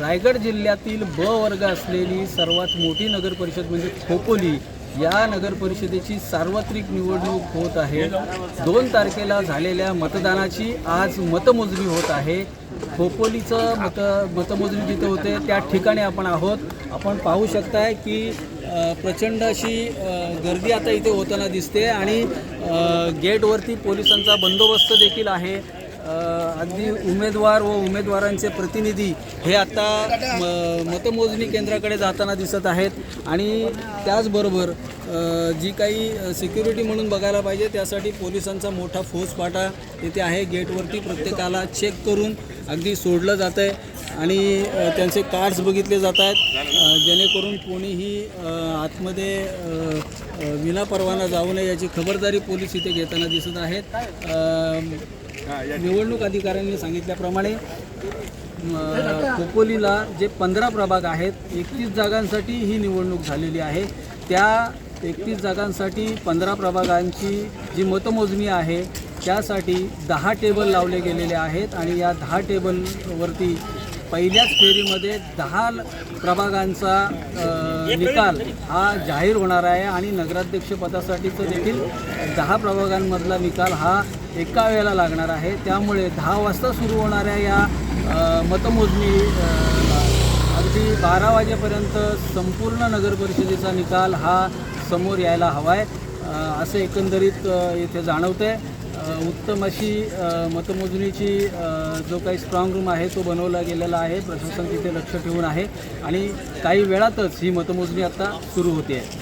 रायगड जिल्ह्यातील ब वर्ग असलेली सर्वात मोठी नगरपरिषद म्हणजे खोपोली. या नगर परिषदेची सार्वत्रिक निवडणूक होत आहे. दोन तारखेला झालेल्या मतदानाची आज मतमोजणी होत आहे. खोपोलीचं मत मतमोजणी जिथे होते त्या ठिकाणी आपण आहोत. आपण पाहू शकताय की प्रचंड अशी गर्दी आता इथे होताना दिसते आणि गेटवरती पोलिसांचा बंदोबस्त देखील आहे. अगदी उमेदवार व उमेदवारांचे प्रतिनिधी हे आता म- मतमोजणी केंद्राकडे जाताना दिसत आहेत. आणि त्याचबरोबर जी काही सिक्युरिटी म्हणून बघायला पाहिजे त्यासाठी पोलिसांचा मोठा फौजफाटा तिथे आहे. गेटवरती प्रत्येकाला चेक करून अगदी सोडलं जातं आहे आणि त्यांचे कार्ड्स बघितले जात आहेत. जेणेकरून कोणीही आतमध्ये विनापरवाना विना परवाना जाऊ नये याची खबरदारी पोलीस इथे घेताना दिसत आहेत. निवडणूक अधिकाऱ्यांनी सांगितल्याप्रमाणे खोपोलीला जे पंधरा प्रभाग आहेत एकतीस जागांसाठी ही निवडणूक झालेली आहे. त्या एकतीस जागांसाठी पंधरा प्रभागांची जी मतमोजणी आहे त्यासाठी दहा टेबल लावले गेलेले आहेत आणि या दहा टेबलवरती पहिल्याच फेरीमध्ये दहा प्रभागांचा निकाल हा जाहीर होणार आहे आणि नगराध्यक्षपदासाठीचं देखील दहा प्रभागांमधला निकाल हा एका वेळेला लागणार आहे. त्यामुळे दहा वाजता सुरू होणाऱ्या या मतमोजणी अगदी बारा वाजेपर्यंत संपूर्ण नगर परिषदेचा निकाल हा समोर यायला हवा आहे असं एकंदरीत येथे इथे जाणवतं आहे उत्तम अशी मतमोजणीची जो काही स्ट्रॉंग रूम आहे तो बनवला गेलेला आहे. प्रशासन तिथे लक्ष ठेवून आहे. आणि काही वेळातच ही मतमोजणी आता सुरू होते. आहे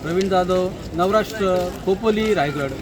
प्रवीण जाधव नवराष्ट्र खोपोली रायगड.